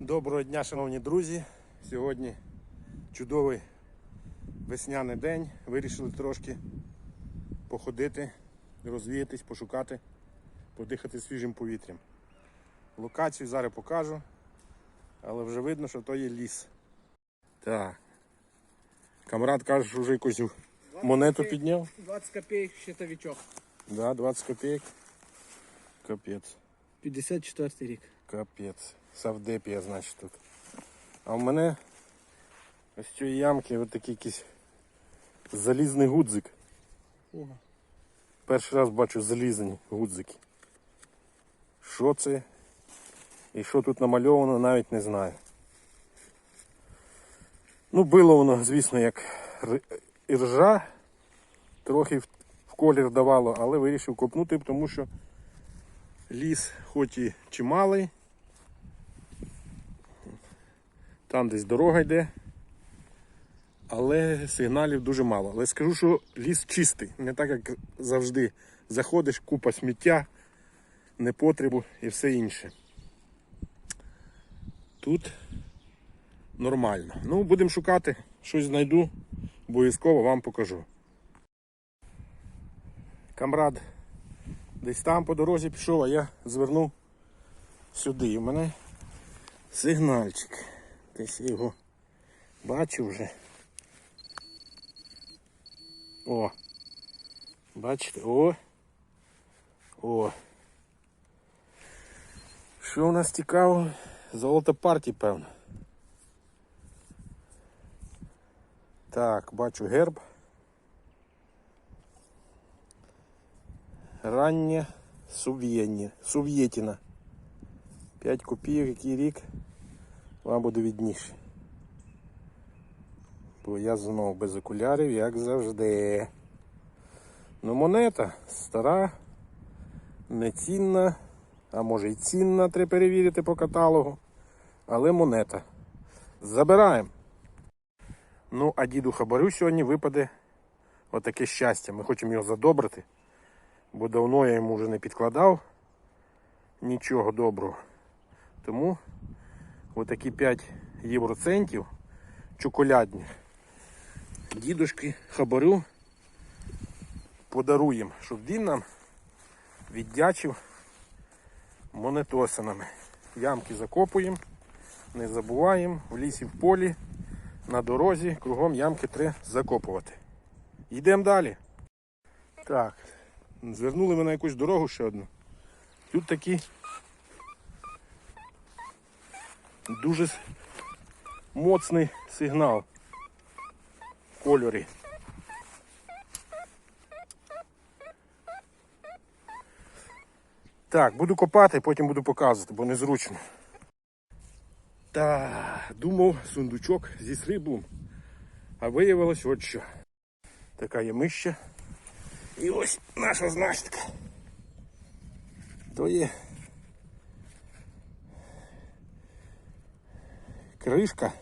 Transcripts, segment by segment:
Доброго дня, шановні друзі. Сьогодні чудовий весняний день. Вирішили трошки походити, розвіятись, пошукати, подихати свіжим повітрям. Локацію зараз покажу, але вже видно, що то є ліс. Так. Камрад каже, що вже якусь монету підняв. 20 копеек щитовичок. Да, 20 копійок. Капець. 54 рік. Капець. Савдепія, значить, тут. А в мене ось цієї ямки ось такий якийсь залізний гудзик. Ого. Перший раз бачу залізні гудзики. Що це? І що тут намальовано, навіть не знаю. Ну, було воно, звісно, як іржа, трохи в в колір давало, але вирішив копнути, тому що ліс хоч і чималий, там десь дорога йде, але сигналів дуже мало. Але скажу, що ліс чистий, не так як завжди. Заходиш, купа сміття, непотребу і все інше. Тут нормально. Ну, будемо шукати, щось знайду, обов'язково вам покажу. Камрад десь там по дорозі пішов, а я звернув сюди. І в мене сигнальчик. Десь я його бачу вже. О. Бачите? О. О. Що у нас цікаво? Золото партії, певно. Так, бачу герб. Раннє Сув'єння. Сув'єтіна. 5 копійок, який рік. Вам буде відніше. Бо я знов без окулярів, як завжди. Ну, монета стара, нецінна, а може й цінна, треба перевірити по каталогу. Але монета. Забираємо. Ну, а діду хабарю сьогодні випаде отаке щастя. Ми хочемо його задобрити, бо давно я йому вже не підкладав нічого доброго. Тому отакі 5 євроцентів чоколядних дідушки хабарю подаруємо, щоб він нам віддячив монетосинами. Ямки закопуємо, не забуваємо, в лісі в полі, на дорозі, кругом ямки треба закопувати. Йдемо далі. Так, звернули ми на якусь дорогу ще одну. Тут такий дуже моцний сигнал в кольорі. Так, буду копати, потім буду показувати, бо незручно. Та думав сундучок зі сріблом. А виявилось от що. Така є мища. І ось наша знахідка. То є кришка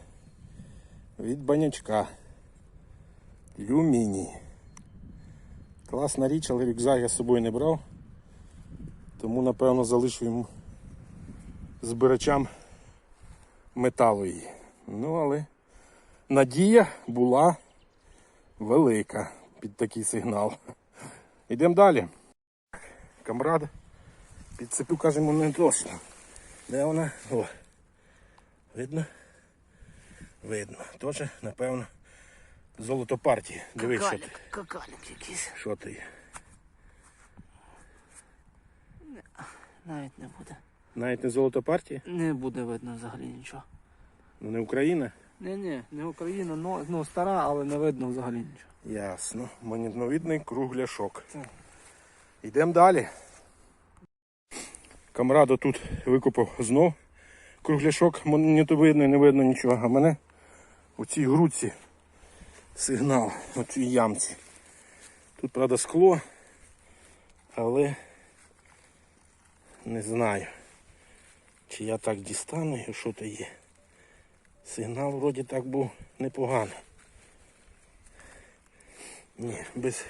від банячка. Люміній. Класна річ, але рюкзак я з собою не брав. Тому напевно залишу йому збирачам металу її. Ну, але надія була велика під такий сигнал. Йдемо далі. Камрад підцепив, кажемо, не точно. Де вона? О. Видно? Видно. Тоже, напевно, золото партії. Дивись, що ти. какалік якийсь. Що ти є. Навіть не буде. Навіть не золото партії? Не буде видно взагалі нічого. Ну не Україна? Ні, ні, не Україна, ну, ну стара, але не видно взагалі нічого. Ясно. Монетновидний кругляшок. Так. Йдемо далі. Камрадо тут викопав знов кругляшок, монетовидний, не видно нічого. А мене у цій грудці сигнал, у цій ямці. Тут, правда, скло, але не знаю, чи я так дістану, що то є. Сигнал вроді так був непоганий. Ні, без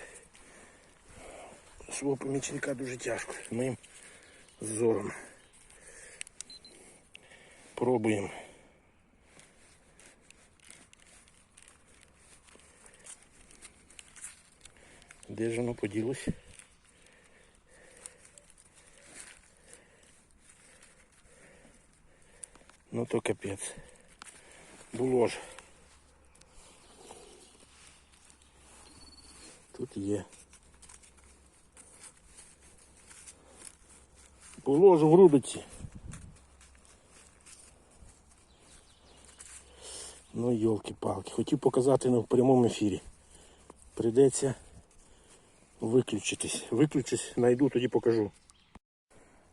свого помічника дуже тяжко з моїм зором. Пробуємо. Де ж воно поділося? Ну то капець. Було ж. Тут є. Було ж в грудиці. Ну, йолки-палки. Хотів показати ну, в прямому ефірі. Придеться виключитись. Виключусь, найду, тоді покажу.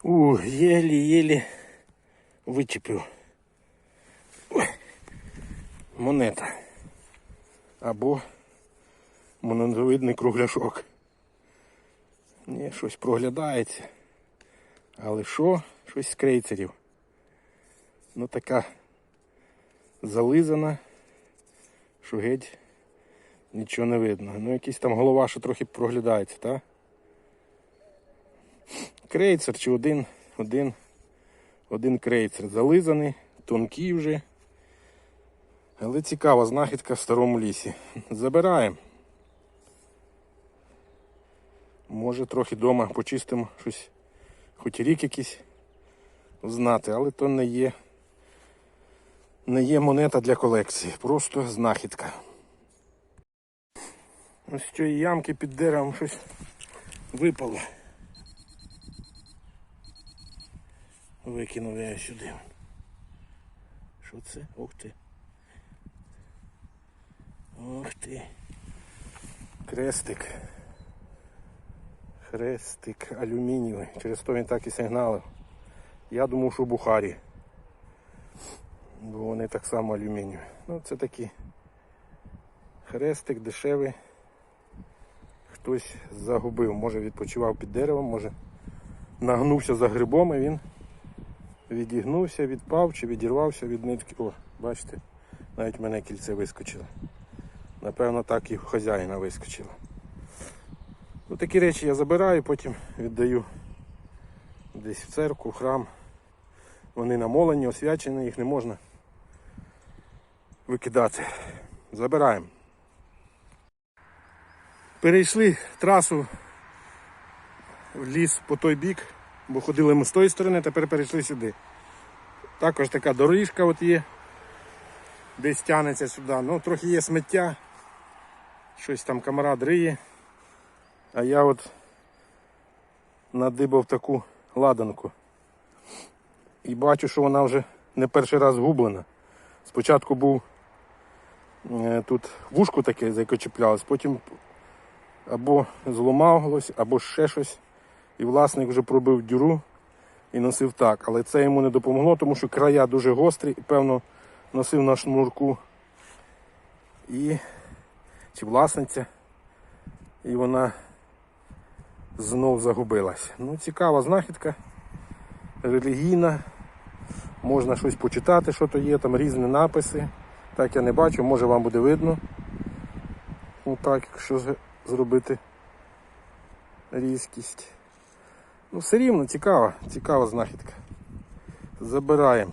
У, єлі-єлі вичепив. Монета. Або монолоїдний кругляшок. Ні, щось проглядається. Але що? Щось з крейцерів. Ну така зализана, що геть нічого не видно. Ну якийсь там голова, що трохи проглядається, так? Крейцер чи один, один, один крейцер. Зализаний, тонкий вже. Але цікава знахідка в старому лісі. Забираємо. Може трохи вдома почистимо щось, хоч рік якийсь знати, але то не є, не є монета для колекції, просто знахідка. Ось цієї ямки під деревом щось випало. Викинув я сюди. Що це? Ух ти. Ух ти. Крестик. Хрестик алюмінієвий. Через то він так і сигналив. Я думав, що бухарі. Бо вони так само алюмінієві. Ну це такі. Хрестик дешевий. Хтось загубив. Може відпочивав під деревом, може нагнувся за грибом і він відігнувся, відпав чи відірвався від нитки. О, бачите, навіть мене кільце вискочило. Напевно, так і хазяїна вискочило. Ну, такі речі я забираю, потім віддаю десь в церкву, в храм. Вони намолені, освячені, їх не можна викидати. Забираємо. Перейшли трасу в ліс по той бік, бо ходили ми з тої сторони, тепер перейшли сюди. Також така доріжка от є, десь тягнеться сюди. Ну, трохи є сміття, щось там камарад риє. А я от надибав таку ладанку. І бачу, що вона вже не перший раз гублена. Спочатку був е, тут вушко таке, за яке чіплялось, потім або зламалось, або ще щось. І власник вже пробив дюру і носив так. Але це йому не допомогло, тому що края дуже гострі і, певно, носив на шнурку. І чи власниця, і вона знов загубилась. Ну, цікава знахідка, релігійна. Можна щось почитати, що то є, там різні написи. Так я не бачу, може вам буде видно. Ну так, якщо зробити різкість. Ну, все рівно цікава, цікава знахідка. Забираємо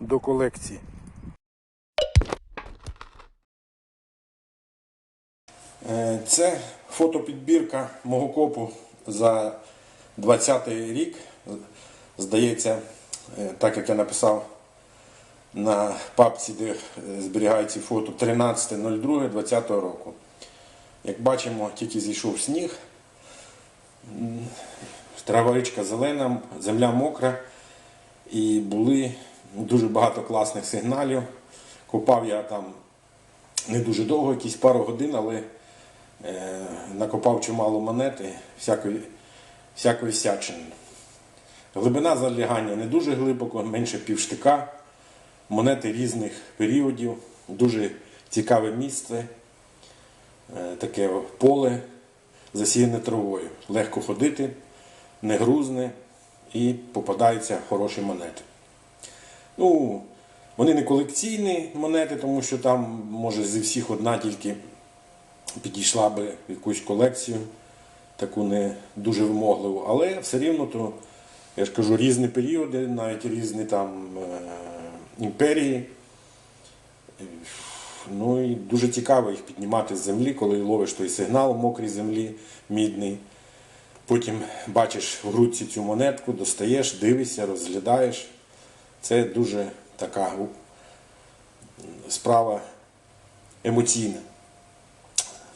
до колекції. Е, Це фотопідбірка мого копу за 20-й рік. Здається, е, так як я написав на папці, де е, зберігаються фото 13.02.2020 року. Як бачимо, тільки зійшов сніг, М, траваричка зелена, земля мокра. І були дуже багато класних сигналів. Копав я там не дуже довго, якісь пару годин, але е, накопав чимало монети, всякої, всякої всячини. Глибина залягання не дуже глибоко, менше півштика, монети різних періодів, дуже цікаве місце, таке поле засіяне травою. Легко ходити, не грузне і попадаються хороші монети. Ну, вони не колекційні монети, тому що там, може, зі всіх одна тільки підійшла би в якусь колекцію, таку не дуже вимогливу, але все рівно то, я ж кажу, різні періоди, навіть різні там е, імперії. Ну і дуже цікаво їх піднімати з землі, коли ловиш той сигнал в мокрій землі, мідний. Потім бачиш в грудці цю монетку, достаєш, дивишся, розглядаєш. Це дуже така справа емоційна.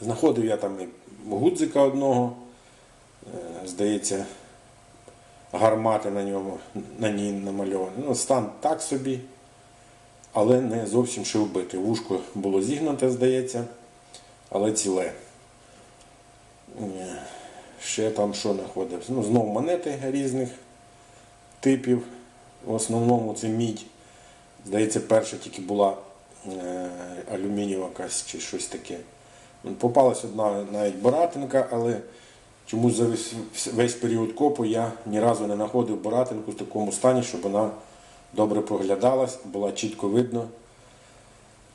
Знаходив я там і гудзика одного, е, здається, гармати на ньому, на ній намальовані. Ну, стан так собі, але не зовсім ще вбитий. Вушко було зігнуте, здається, але ціле. Ще там що знаходив? Ну, знову монети різних типів. В основному це мідь. Здається, перша тільки була е, якась чи щось таке. Попалась одна навіть Боратинка, але чомусь за весь, весь період копу я ні разу не знаходив Боратинку в такому стані, щоб вона добре проглядалась, була чітко видно.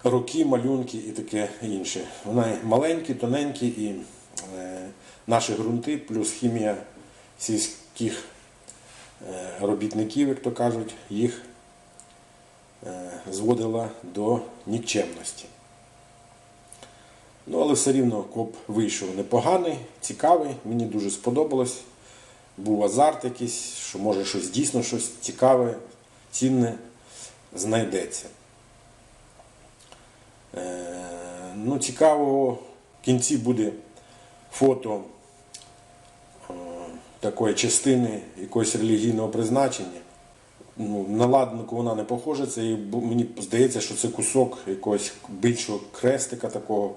Роки, малюнки і таке інше. Вона маленькі, тоненькі і е, наші ґрунти, плюс хімія сільських е, робітників, як то кажуть, їх е, зводила до нікчемності. Ну, але все рівно коп вийшов непоганий, цікавий, мені дуже сподобалось. Був азарт якийсь, що може щось дійсно щось цікаве, цінне знайдеться. Е, ну, цікаво, в кінці буде фото е, такої частини якогось релігійного призначення. Ну, на ладнику вона не похожа, це і мені здається, що це кусок якогось більшого крестика такого,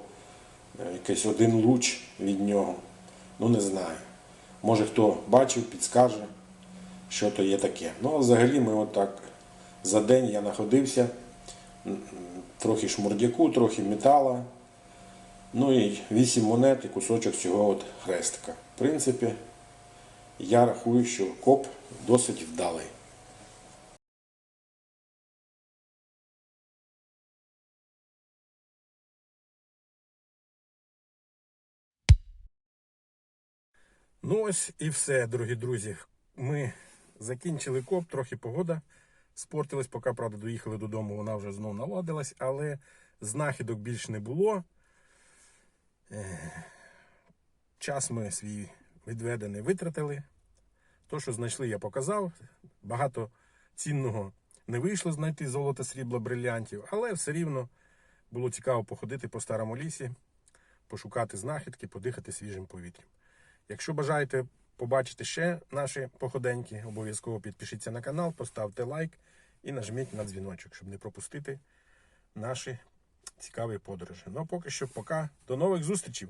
е, якийсь один луч від нього. Ну не знаю. Може хто бачив, підскаже, що то є таке. Ну, взагалі ми отак за день я знаходився, трохи шмурдяку, трохи метала. Ну і 8 монет і кусочок цього от хрестика. В принципі, я рахую, що коп досить вдалий. Ну ось і все, дорогі друзі. Ми закінчили коп, трохи погода спортилась, поки, правда, доїхали додому, вона вже знов наладилась, але знахідок більш не було. Е, Час ми свій відведений витратили. То, що знайшли, я показав. Багато цінного не вийшло знайти золото, срібло, брилянтів, але все рівно було цікаво походити по старому лісі, пошукати знахідки, подихати свіжим повітрям. Якщо бажаєте побачити ще наші походеньки, обов'язково підпишіться на канал, поставте лайк і нажміть на дзвіночок, щоб не пропустити наші цікаві подорожі. Ну а поки що, пока. До нових зустрічей!